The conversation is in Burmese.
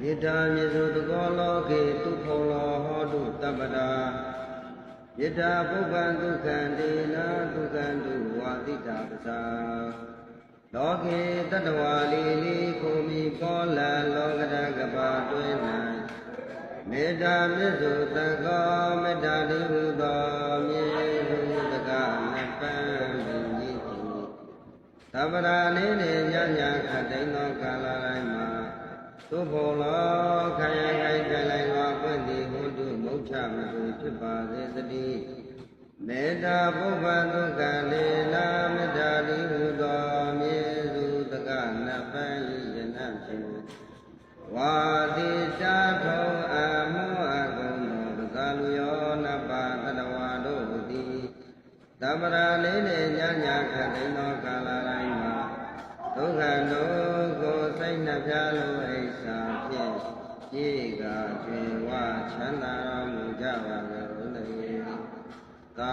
မေတ္တာမြေစုတကောလောကေတုဖောလောဟောတုတပ္ပတာမေတ္တာပုပ္ပံဒုက္ခံဒေနာဒုက္ခံတုဝါတိတာပစာလောကေတတ္တဝါလီလီကိုမီကောလံလောကရကပါတွင်၌မေတ္တာမြေစုတကောမေတ္တာတိဟုသောမြေဟုတကနပံပင်ကြီးတိသဗ္ဗရာနေနေညညခတ်တိန်သောကာလတိုင်းမှာ သို့ဘောလောခံရခိုင်ကြလိုက်သောပွင့်သည်ဟွတုမုတ်ချမသူဖြစ်ပါစေတည်းမေတ္တာပုဗ္ဗံဒုက္ခလေနာမေတ္တာတိဟုသောမြေစုတကနပံယနဖြင့်ဝါတိတာထုံအမောအကုံသောပဇာလူယောနပါတတဝါတို့သည်တပ္ပရာလေးနေညညခတ်သိမ်းသောကာလတို စိတ်နှပြလို့အိဆာဖြင့်ကြည်ကကျွင်ဝချမ်းသာတော်မူကြပါကုန်သတည်းသာ